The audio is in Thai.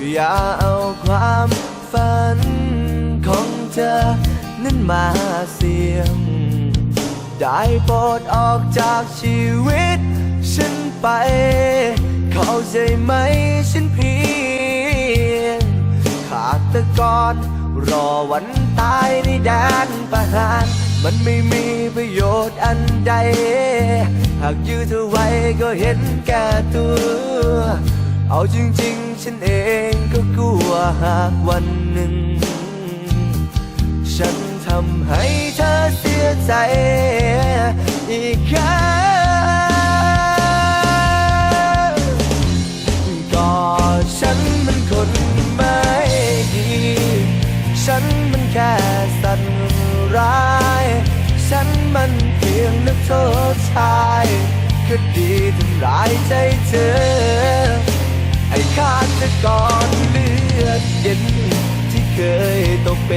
อย่าเอาความฝันของเธอ นั้นมาเสี่ยง ได้โปรดออกจากชีวิต ฉันไป เข้าใจไหมฉันเพียง ขาดตะกอนรอวันตายในแดนประหารมันไม่มีประโยชน์อันใด หากยื้อเธอไว้ก็เห็นแก่ตัว เอาจริง ฉันเองก็กลัวหากวันหนึ่ง ฉันทำให้เธอเสียใจอีกครั้งก็ฉันมันคนไม่ดี ฉันมันแค่สัตว์ร้าย ฉันมันเพียงนักโทษชายคดีทำร้ายใจเธอ ไอ้ฆาตกรเลือดเย็นที่เคยตกเป็น